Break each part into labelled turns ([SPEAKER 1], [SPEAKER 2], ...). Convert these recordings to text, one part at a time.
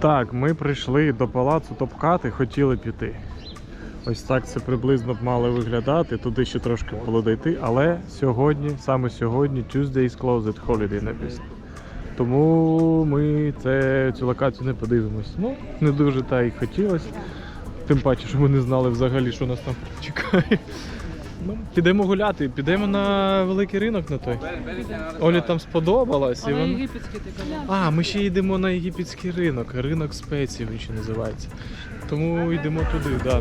[SPEAKER 1] Так, ми прийшли до палацу Топкати, хотіли піти. Ось так це приблизно б мало виглядати. Туди ще трошки було дойти, але сьогодні, саме сьогодні, Tuesday is closed holiday написано. Тому ми це, цю локацію не подивимось. Ну, не дуже та й хотілося. Тим паче, що ми не знали взагалі, що нас там чекає. Підемо гуляти, підемо на великий ринок на той. Олі там сподобалось.
[SPEAKER 2] А
[SPEAKER 1] І
[SPEAKER 2] єгипетський ти казав?
[SPEAKER 1] А, ми ще йдемо на єгипетський ринок, ринок спецій він ще називається. Тому йдемо туди, так. Да.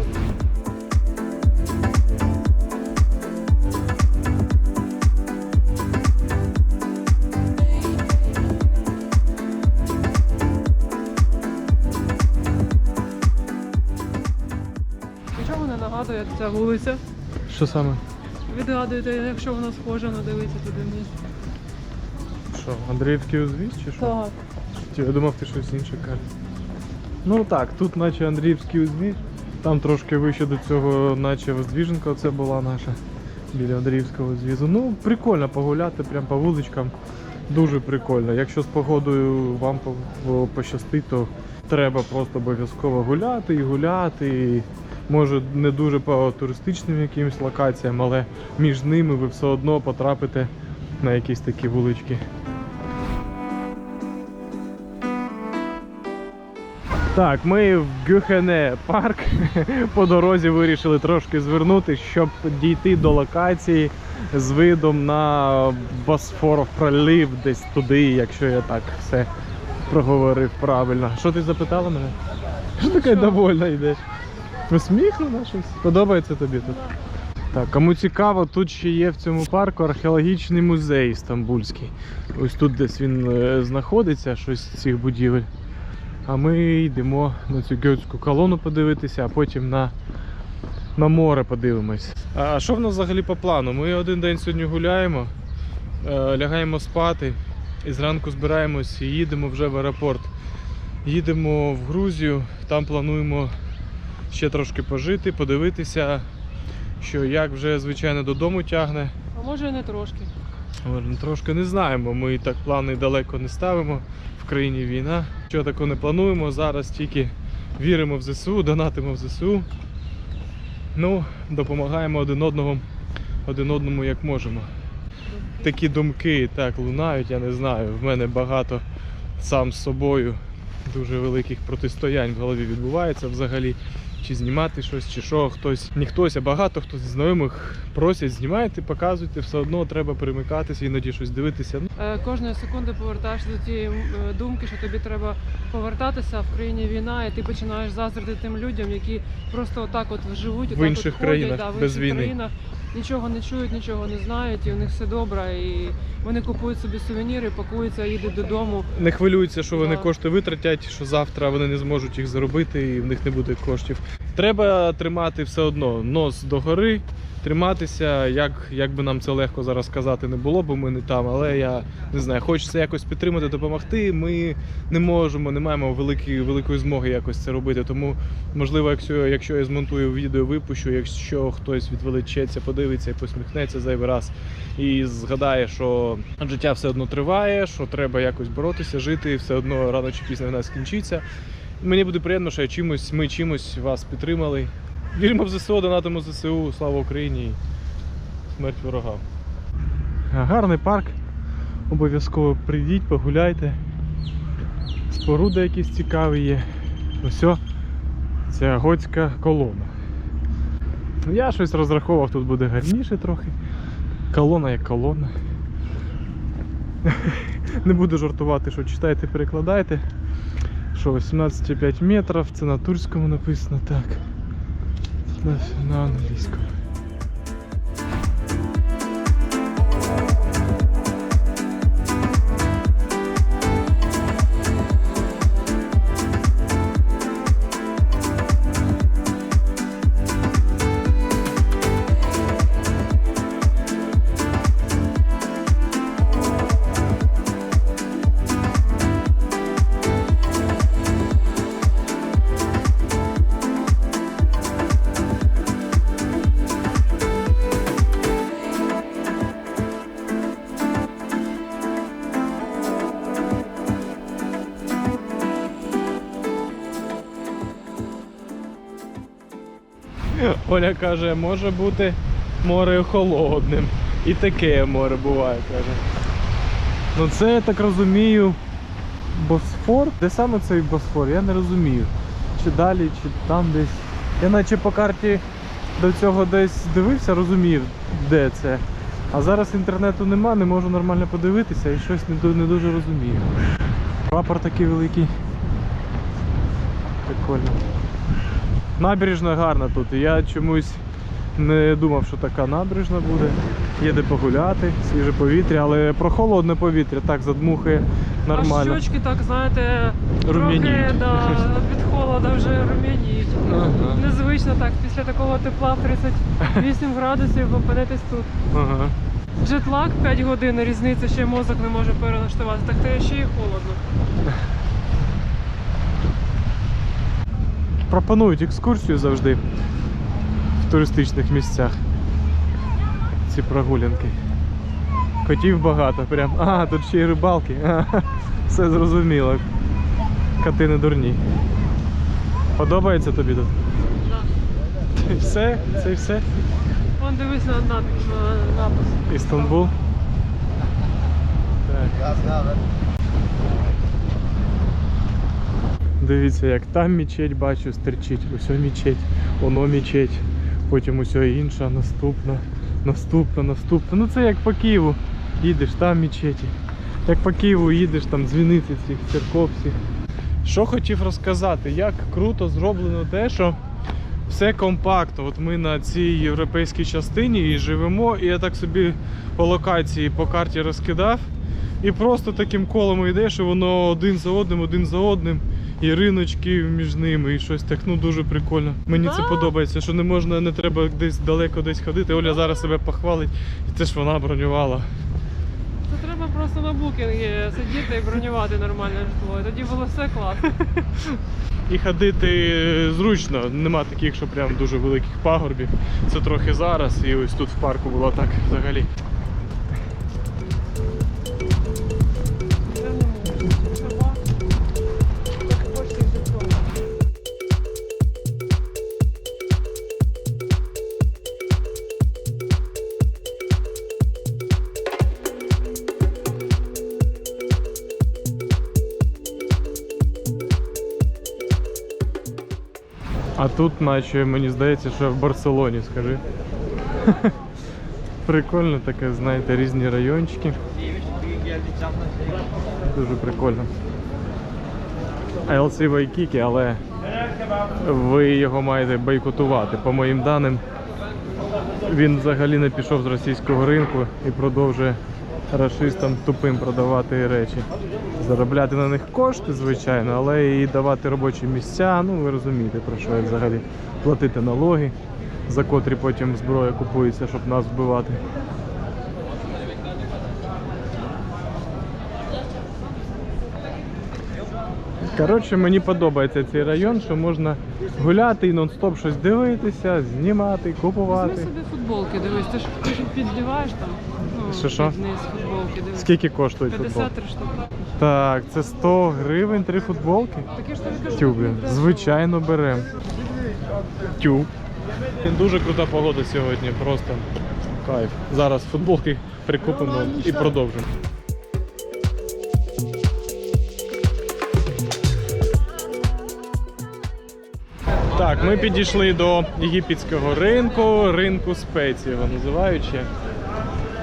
[SPEAKER 2] Нічого не нагадує ця вулиця.
[SPEAKER 1] Що саме?
[SPEAKER 2] Відгадуєте, якщо вона схожа, ну дивіться туди вниз.
[SPEAKER 1] Що, Андріївський узвіз чи що?
[SPEAKER 2] Так.
[SPEAKER 1] Чи Я думав, ти щось інше кажеш. Ну так, тут наче Андріївський узвіз. Там трошки вище до цього, наче Воздвіженка оце була наша біля Андріївського звізу. Ну, прикольно погуляти прям по вуличкам. Дуже прикольно. Якщо з погодою вам по- пощастить, то треба просто обов'язково гуляти і гуляти. І може не дуже по туристичним якимось локаціям, але між ними ви все одно потрапите на якісь такі вулички. Так, ми в Гюхене парк. По дорозі вирішили трошки звернути, щоб дійти до локації з видом на Босфоров пролив десь туди, якщо я так все проговорив правильно. Що ти запитала мене? Що така довольна йдеш? Усміхнена щось? Подобається тобі тут? Так, кому цікаво, тут ще є в цьому парку археологічний музей стамбульський. Ось тут десь він е, знаходиться, щось з цих будівель. А ми йдемо на цю гьотську колону подивитися, а потім на, на море подивимось. А що в нас взагалі по плану? Ми один день сьогодні гуляємо, е, лягаємо спати і зранку збираємось і їдемо вже в аеропорт. Їдемо в Грузію, там плануємо ще трошки пожити, подивитися, що як вже звичайно додому тягне.
[SPEAKER 2] А може і не трошки.
[SPEAKER 1] Може, Трошки не знаємо, ми так плани далеко не ставимо. В країні війна. Що такого не плануємо. Зараз тільки віримо в ЗСУ, донатимо в ЗСУ. Ну, допомагаємо один одному, один одному як можемо. Такі думки так лунають, я не знаю. В мене багато сам з собою дуже великих протистоянь в голові відбувається взагалі. Чи знімати щось, чи що, хтось, не хтось, а багато хто з знайомих просять, знімайте, показуйте, все одно треба перемикатися, іноді щось дивитися. Ну,
[SPEAKER 2] Е, Кожної секунди повертаєшся до тієї е, думки, що тобі треба повертатися в країні війна, і ти починаєш заздрити тим людям, які просто отак от живуть, отак
[SPEAKER 1] інших
[SPEAKER 2] от
[SPEAKER 1] країнах,
[SPEAKER 2] да, в
[SPEAKER 1] без
[SPEAKER 2] інших
[SPEAKER 1] війни.
[SPEAKER 2] країнах, нічого не чують, нічого не знають, і у них все добре, і вони купують собі сувеніри, пакуються, їдуть додому.
[SPEAKER 1] не хвилюються, що вони кошти витратять, що завтра вони не зможуть їх заробити і в них не буде коштів. Треба тримати все одно нос догори, триматися, як, як би нам це легко зараз сказати не було, бо ми не там, але я не знаю, хочеться якось підтримати, допомогти. Ми не можемо, не маємо великої, великої змоги якось це робити. Тому, можливо, якщо, якщо я змонтую відео, випущу, якщо хтось відвеличеться, подивиться і посміхнеться зайвий раз і згадає, що життя все одно триває, що треба якось боротися, жити, все одно рано чи пізно вона скінчиться. Мені буде приємно, що чимось, ми чимось вас підтримали. Віримо в ЗСУ, донатимо ЗСУ, слава Україні і смерть ворогам. Гарний парк. Обов'язково прийдіть, погуляйте. Споруди якісь цікаві є. Ось ця готська колона. Я щось розраховував, тут буде гарніше трохи. Колона як колона. Не буду жартувати, що читайте, перекладайте. Що 18,5 метрів, це на написано так. На, на англійському. Оля каже, може бути море холодним. І таке море буває, каже. Ну це я так розумію. Босфор? Де саме цей Босфор? Я не розумію. Чи далі, чи там десь. Я наче по карті до цього десь дивився, розумів, де це. А зараз інтернету нема, не можу нормально подивитися і щось не, не дуже розумію. Прапор такий великий. Прикольно. Набережна гарна тут. Я чомусь не думав, що така набережна буде. Є де погуляти, свіже повітря, але прохолодне повітря так задмухає нормально.
[SPEAKER 2] А щочки так, знаєте, трохи да, від холода вже рум'яніють.
[SPEAKER 1] Ага.
[SPEAKER 2] Незвично так, після такого тепла 38 градусів опинитись тут.
[SPEAKER 1] Ага.
[SPEAKER 2] Джетлаг 5 годин, різниця ще мозок не може перелаштувати, так то ще й холодно.
[SPEAKER 1] Пропонують екскурсію завжди в туристичних місцях. Ці прогулянки. Котів багато, прям. А, тут ще й рибалки. Ага, Все зрозуміло. Коти не дурні. Подобається тобі тут?
[SPEAKER 2] Да.
[SPEAKER 1] Все? Це все?
[SPEAKER 2] Вон дивись на, на, на напис.
[SPEAKER 1] Істанбул. Так. Дивіться, як там мечеть бачу, стерчить, ось мечеть, воно мечеть, потім ось інша, наступна, наступна, наступна. Ну це як по Києву. Їдеш, там мечеті. Як по Києву їдеш, там дзвіниці цих церков всіх. Що хотів розказати, як круто зроблено те, що все компактно. От ми на цій європейській частині і живемо, і я так собі по локації, по карті розкидав. І просто таким колом йдеш, і воно один за одним, один за одним. І риночки між ними, і щось так, ну дуже прикольно. Мені це подобається, що не можна, не треба десь далеко десь ходити. Оля зараз себе похвалить, і це ж вона бронювала.
[SPEAKER 2] Це треба просто на букінгі сидіти і бронювати нормальне житло. І тоді було все класно.
[SPEAKER 1] І ходити зручно, нема таких, що прям дуже великих пагорбів. Це трохи зараз, і ось тут в парку було так взагалі. А тут, наче мені здається, що в Барселоні, скажи. Прикольно таке, знаєте, різні райончики. Дуже прикольно. LC Вайкікі, але ви його маєте бойкотувати. По моїм даним, він взагалі не пішов з російського ринку і продовжує рашистам тупим продавати речі. Заробляти на них кошти, звичайно, але і давати робочі місця. Ну ви розумієте про що я взагалі платити налоги, за котрі потім зброя купується, щоб нас вбивати. Коротше, мені подобається цей район, що можна гуляти і нон-стоп щось дивитися, знімати,
[SPEAKER 2] Візьми
[SPEAKER 1] купувати.
[SPEAKER 2] собі футболки, дивись, ти ж піддіваєш там. Ну,
[SPEAKER 1] Що, що?
[SPEAKER 2] футболки, дивись.
[SPEAKER 1] Скільки коштують футбол?
[SPEAKER 2] 53 штуки.
[SPEAKER 1] Так, це 100 гривень, три футболки.
[SPEAKER 2] Таке ж тобі кажу.
[SPEAKER 1] Тю, блін, звичайно берем. Тю. Дуже крута погода сьогодні, просто кайф. Зараз футболки прикупимо і продовжимо. Так, ми підійшли до єгипетського ринку, ринку спецій його називають ще.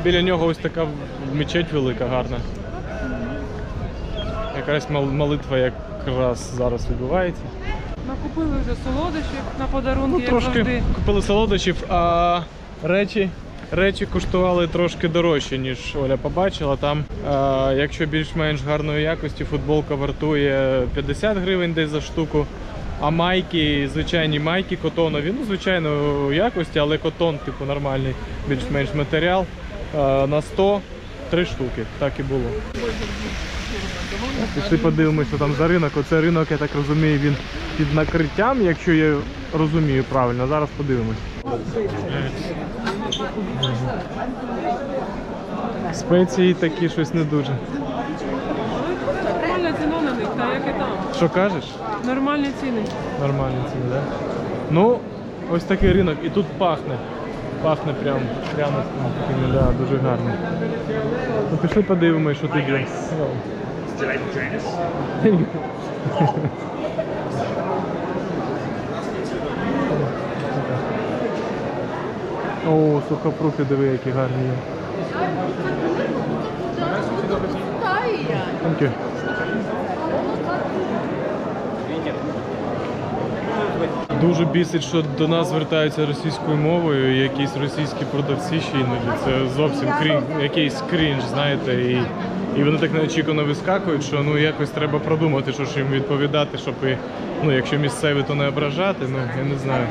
[SPEAKER 1] Біля нього ось така мечеть велика, гарна. Якась молитва якраз зараз відбувається.
[SPEAKER 2] Накупили вже солодощів на подарунки,
[SPEAKER 1] Ну, трошки
[SPEAKER 2] завжди.
[SPEAKER 1] купили солодощів, а речі, речі коштували трошки дорожче, ніж Оля побачила. Там, а, якщо більш-менш гарної якості, футболка вартує 50 гривень десь за штуку. А майки, звичайні майки котонові, ну звичайно якості, але котон, типу нормальний, більш-менш матеріал. А, На 100 три штуки. Так і було. Пішли подивимося, що там за ринок. Оце ринок, я так розумію, він під накриттям, якщо я розумію правильно. Зараз подивимось. Спеції такі щось не дуже.
[SPEAKER 2] Нормальна ціна на них, та як і там.
[SPEAKER 1] Що кажеш?
[SPEAKER 2] Нормальні ціни.
[SPEAKER 1] Нормальні ціни, так? Ну, ось такий ринок, і тут пахне. Пахне прям пряностями такими, да, дуже гарно. Ну пішли подивимось, що тут є. О, сухофрукти, диви, які гарні є. Thank you. Дуже бісить, що до нас звертаються російською мовою, якісь російські продавці ще іноді. Це зовсім крінж, якийсь крінж, знаєте, і, і вони так неочікувано вискакують, що ну якось треба продумати, що ж їм відповідати, щоб і, ну, якщо місцеві, то не ображати, ну я не знаю.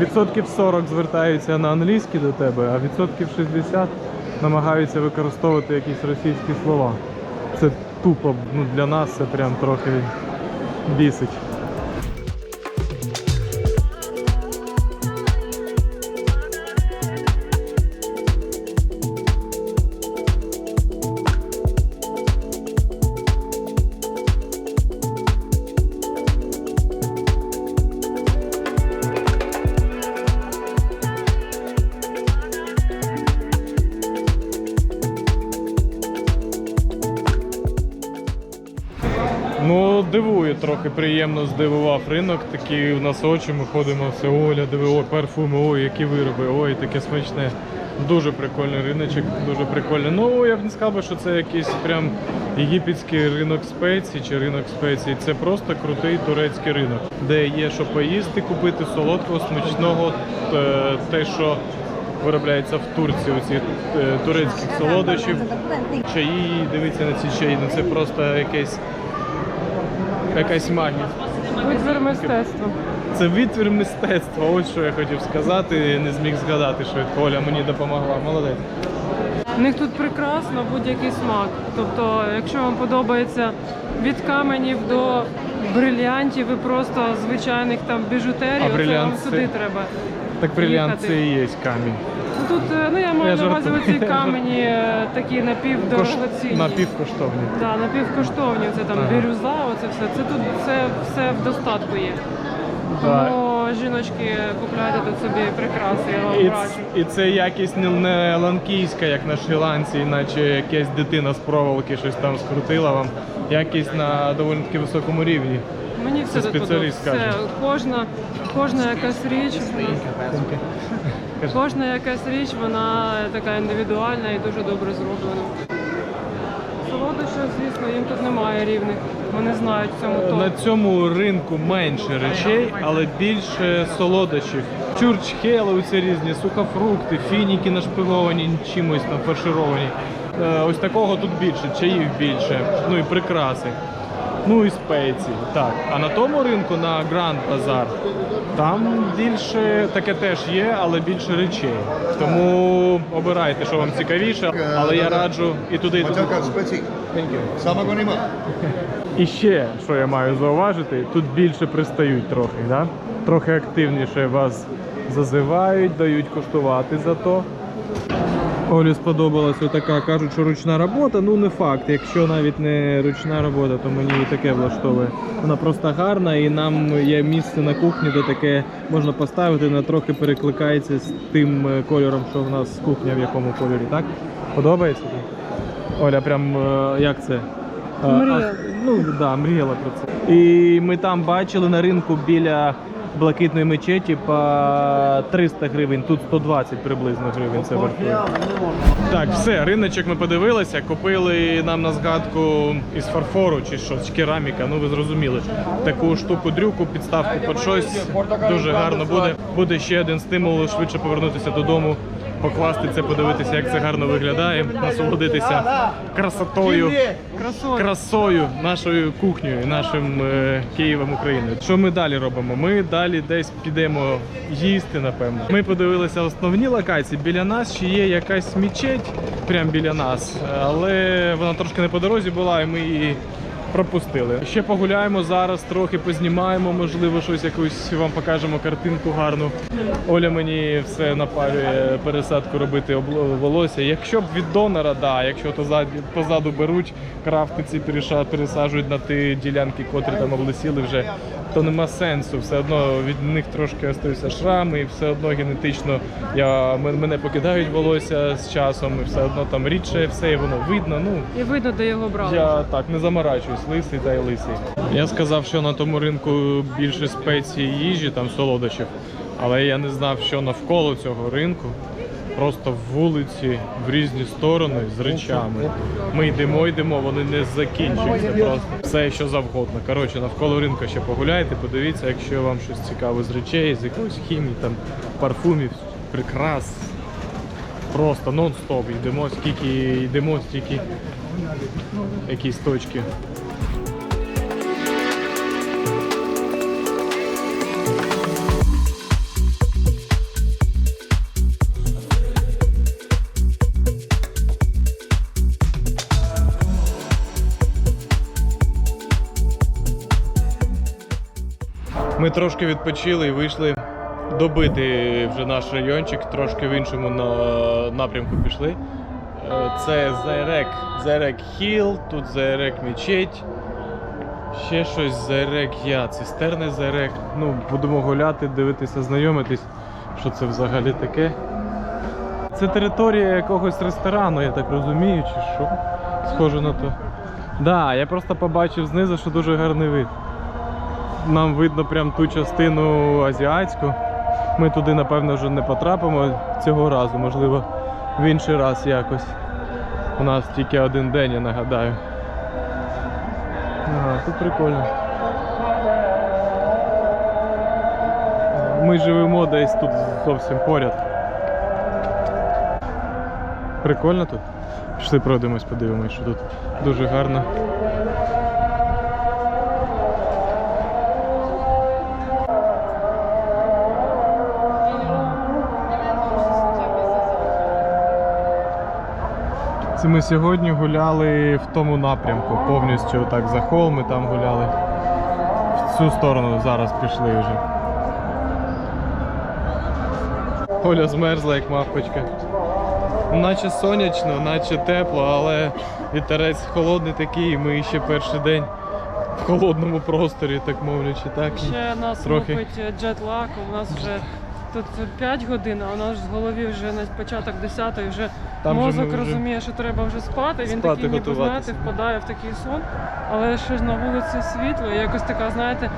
[SPEAKER 1] Відсотків 40 звертаються на англійський до тебе, а відсотків 60 намагаються використовувати якісь російські слова. Це тупо, ну для нас це прям трохи бісить. Трохи, приємно здивував ринок. Такі у нас очі, ми ходимо, все, Оля, диви, ой, парфуми, ой, які вироби, ой, таке смачне. Дуже прикольний риночок, дуже прикольний. Ну, я б не сказав, би, що це якийсь прям єгипетський ринок спецій чи ринок спецій. Це просто крутий турецький ринок, де є що поїсти, купити солодкого, смачного, те, що виробляється в Турції, оці е, турецьких солодощів. Чаї, дивіться на ці чаї, ну це просто якесь якась магія.
[SPEAKER 2] Витвір мистецтва.
[SPEAKER 1] Це витвір мистецтва. Ось що я хотів сказати, не зміг згадати швидко. Оля мені допомогла. Молодець.
[SPEAKER 2] У них тут прекрасно будь-який смак. Тобто, якщо вам подобається від каменів до брильянтів і просто звичайних там біжутерій,
[SPEAKER 1] А брильянт
[SPEAKER 2] вам
[SPEAKER 1] це-
[SPEAKER 2] сюди треба.
[SPEAKER 1] Так бриллиант це і є камінь.
[SPEAKER 2] Тут, е, ну я маю на увазі оці камені е, такі напівдорогоцінні.
[SPEAKER 1] Напівкоштовні.
[SPEAKER 2] Да, напівкоштовні, це там
[SPEAKER 1] Ага.
[SPEAKER 2] бірюза, оце все. Це тут все, все в достатку є.
[SPEAKER 1] Да.
[SPEAKER 2] Тому жіночки купляйте тут собі прикраси, я вам
[SPEAKER 1] І, і це якість не, не ланкійська, як на Шрі-Ланці, іначе якась дитина з проволоки щось там скрутила вам. Якість на доволі таки високому рівні.
[SPEAKER 2] Мені все
[SPEAKER 1] Це
[SPEAKER 2] тут
[SPEAKER 1] спеціаліст
[SPEAKER 2] подобається.
[SPEAKER 1] каже.
[SPEAKER 2] Все, кожна, кожна якась річ, кожна якась річ, вона така індивідуальна і дуже добре зроблена. Солодощів, звісно, їм тут немає рівних. Вони знають в цьому
[SPEAKER 1] На цьому ринку менше речей, але більше солодощів. Чурчхели оці різні, сухофрукти, фініки нашпиговані чимось там фаршировані. Е, Ось такого тут більше, чаїв більше, ну і прикраси. Ну і спеції. Так. А на тому ринку, на Гранд Базар, там більше таке теж є, але більше речей. Тому обирайте, що вам цікавіше, але я раджу і туди, і туди.
[SPEAKER 3] Саме гоніма.
[SPEAKER 1] І ще, що я маю зауважити, тут більше пристають трохи, да? трохи активніше вас зазивають, дають коштувати за то. Олі сподобалася така, кажуть, що ручна робота, ну не факт. Якщо навіть не ручна робота, то мені і таке влаштовує. Вона просто гарна і нам є місце на кухні, де таке можна поставити, вона трохи перекликається з тим е, кольором, що в нас кухня в якому кольорі, так? Подобається? Оля, прям е, як це? Е,
[SPEAKER 2] Мріяла.
[SPEAKER 1] а, ну так, да, мріяла про це. І ми там бачили на ринку біля блакитної мечеті по 300 гривень, тут 120 приблизно гривень це вартує. Так, все, риночок ми подивилися, купили нам на згадку із фарфору чи щось, кераміка, ну ви зрозуміли. Таку штуку дрюку, підставку під щось. Дуже гарно буде. Буде ще один стимул швидше повернутися додому, покласти це, подивитися, як це гарно виглядає, насолодитися красотою
[SPEAKER 2] Красою.
[SPEAKER 1] нашою кухнею, нашим е, Києвом України. Що ми далі робимо? Ми далі десь підемо їсти, напевно. Ми подивилися основні локації. Біля нас ще є якась мечеть, прямо біля нас, але вона трошки не по дорозі була, і ми її пропустили. Ще погуляємо зараз, трохи познімаємо, можливо, щось якусь вам покажемо картинку гарну. Оля мені все напалює пересадку робити волосся. Якщо б від донора, да, якщо то позаду беруть, крафти ці переша- пересаджують на ті ділянки, котрі там облесіли вже, то нема сенсу. Все одно від них трошки остаються шрами, і все одно генетично я, мене покидають волосся з часом, і все одно там рідше все, і воно видно. Ну,
[SPEAKER 2] І видно, де його брали.
[SPEAKER 1] я так не заморачуюсь, лисий та й лисий. Я сказав, що на тому ринку більше спецій їжі, там солодощів, але я не знав, що навколо цього ринку. Просто в вулиці в різні сторони з речами. Ми йдемо, йдемо, вони не закінчуються. Просто все, що завгодно. Коротше, навколо ринку ще погуляйте, подивіться, якщо вам щось цікаве з речей, з якоїсь хімії, там парфумів, прикрас. Просто нон-стоп йдемо, скільки йдемо, стільки якісь точки. Трошки відпочили і вийшли добити вже наш райончик, трошки в іншому напрямку пішли. Е, Це Зайрек, Зайрек Хіл, тут Зайрек Мечеть. Ще щось Зайрек Я, цистерни Зайрек. Ну, будемо гуляти, дивитися, знайомитись, що це взагалі таке. Це територія якогось ресторану, я так розумію, чи що? Схоже на то. Да, я просто побачив знизу, що дуже гарний вид. Нам видно прям ту частину азіатську. Ми туди, напевно, вже не потрапимо цього разу, можливо, в інший раз якось. У нас тільки один день, я нагадаю. Ага, тут прикольно. Ми живемо десь тут зовсім поряд. Прикольно тут. Пішли пройдемось, подивимось, що тут дуже гарно. Це ми сьогодні гуляли в тому напрямку, повністю так за холм, ми там гуляли. В цю сторону зараз пішли вже. Оля змерзла, як мавпочка. Наче сонячно, наче тепло, але вітерець холодний такий, і ми ще перший день в холодному просторі, так мовлячи, так.
[SPEAKER 2] Ще нас
[SPEAKER 1] Трохи.
[SPEAKER 2] мопить джетлаг, у нас вже тут 5 годин, а у нас в голові вже на початок 10 вже
[SPEAKER 1] Там
[SPEAKER 2] мозок
[SPEAKER 1] вже-
[SPEAKER 2] розуміє, що треба вже спати. Він
[SPEAKER 1] Спати,
[SPEAKER 2] такий ніби знаєте, впадає в такий сон, але ще ж на вулиці світло, і якось така, знаєте.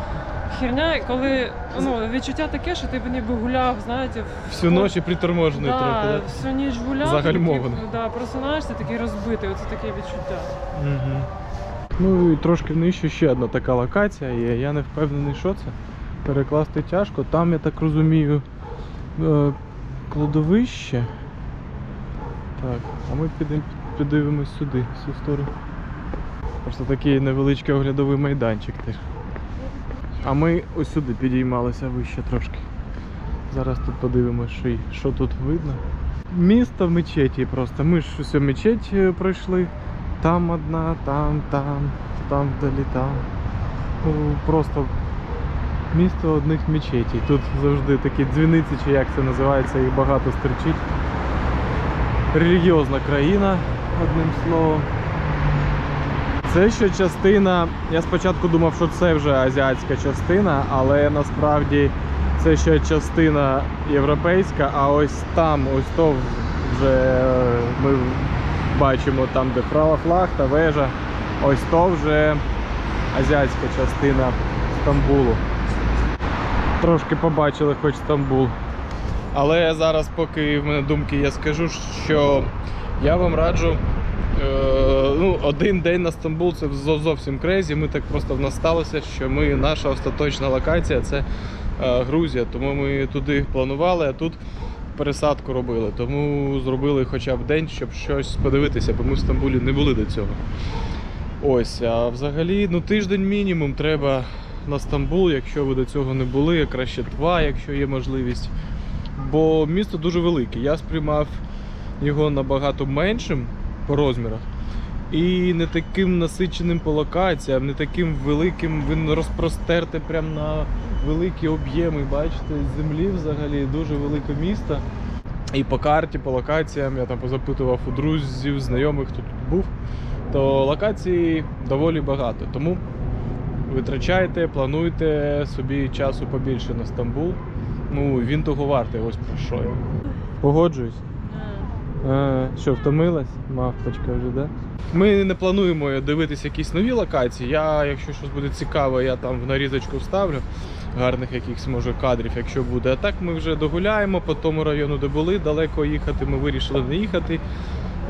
[SPEAKER 2] Херня, коли ну, відчуття таке, що ти б ніби гуляв, знаєте, в
[SPEAKER 1] Всю ночі приторможений
[SPEAKER 2] да,
[SPEAKER 1] трохи, так?
[SPEAKER 2] всю ніч гуляв,
[SPEAKER 1] Загальмований.
[SPEAKER 2] такий, да, просинаєшся, такий розбитий, оце таке відчуття.
[SPEAKER 1] Угу. Ну і трошки нижче ще одна така локація є. Я не впевнений, що це. Перекласти тяжко. Там, я так розумію, е, кладовище. Так, а ми підемо подивимось сюди, в цю сторону. Просто такий невеличкий оглядовий майданчик теж. А ми ось сюди підіймалися вище трошки. Зараз тут подивимось, що, що тут видно. Місто в мечеті просто. Ми ж усю мечеть е, пройшли. Там одна, там, там, там вдалі, там. Ну, просто місто одних мечетей. Тут завжди такі дзвіниці, чи як це називається, їх багато стерчить. Релігіозна країна, одним словом. Це ще частина. Я спочатку думав, що це вже азіатська частина, але насправді це ще частина європейська, а ось там, ось то вже ми бачимо там, де права флаг та вежа. Ось то вже азіатська частина Стамбулу. Трошки побачили хоч Стамбул. Але зараз, поки в мене думки, я скажу, що я вам раджу. е, ну, один день на Стамбул це зовсім крезі. Ми так просто в нас сталося, що ми, наша остаточна локація це е, Грузія. Тому ми туди планували, а тут пересадку робили. Тому зробили хоча б день, щоб щось подивитися, бо ми в Стамбулі не були до цього. Ось, а взагалі, ну тиждень мінімум треба на Стамбул, якщо ви до цього не були, краще два, якщо є можливість. Бо місто дуже велике. Я сприймав його набагато меншим по розмірах. і не таким насиченим по локаціям, не таким великим, він розпростерте прямо на великі об'єми. Бачите, землі взагалі дуже велике місто. І по карті, по локаціям я там позапитував у друзів, знайомих, хто тут був, то локацій доволі багато. Тому витрачайте, плануйте собі часу побільше на Стамбул. Ну, він того вартий, ось про що я. Погоджуюсь. А, що, втомилась? Мавпочка вже, да? Ми не плануємо дивитися якісь нові локації. Я, якщо щось буде цікаво, я там в нарізочку вставлю гарних якихось може кадрів, якщо буде. А так ми вже догуляємо по тому району, де були. Далеко їхати ми вирішили не їхати.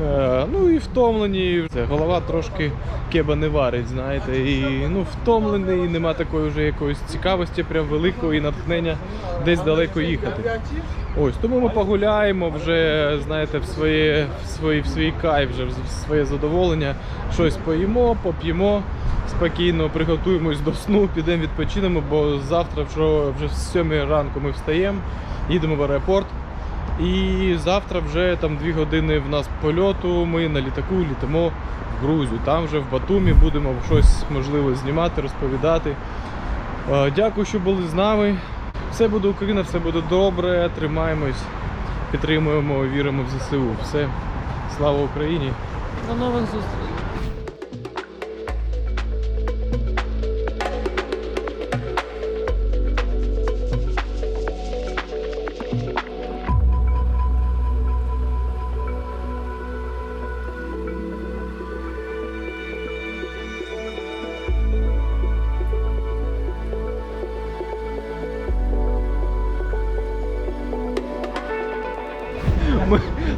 [SPEAKER 1] Е, ну і втомлені. Голова трошки кеба не варить, знаєте. І ну, втомлений, нема такої вже якоїсь цікавості, прям великої натхнення десь далеко їхати. Ось тому ми погуляємо вже, знаєте, в своє, в свої, в свій кайф, вже в своє задоволення. Щось поїмо, поп'ємо спокійно, приготуємось до сну, підемо відпочинемо, бо завтра вже, вже з 7 ранку ми встаємо, їдемо в аеропорт. І завтра вже там 2 години в нас польоту. Ми на літаку літимо в Грузію. Там вже в Батумі будемо щось можливо знімати, розповідати. Е, Дякую, що були з нами. Все буде Україна, все буде добре. Тримаємось, підтримуємо, віримо в ЗСУ. Все, слава Україні!
[SPEAKER 2] До нових зустрічей.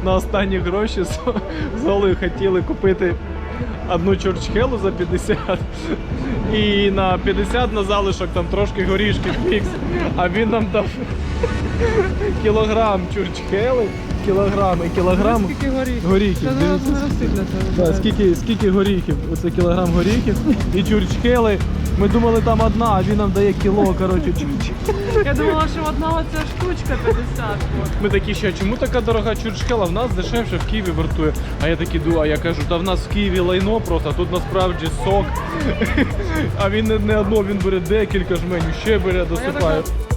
[SPEAKER 1] На останні гроші з Олею хотіли купити одну чурчхелу за 50 і на 50 на залишок там трошки горішки фікс. А він нам дав кілограм чурчхели, кілограм і кілограм
[SPEAKER 2] Скільки горіхів?
[SPEAKER 1] скільки, скільки горіхів? Оце кілограм горіхів і чурчхели. Ми думали там одна, а він нам дає кіло, коротше.
[SPEAKER 2] Я думала, що одна оця штучка 50. от.
[SPEAKER 1] Ми такі, що чому така дорога чуршкела? В нас дешевше в Києві вартує. А я такий думаю, а я кажу, та в нас в Києві лайно просто, а тут насправді сок. А він не, не одно, він бере декілька жменів, ще бере,
[SPEAKER 2] А я
[SPEAKER 1] досипає.
[SPEAKER 2] така,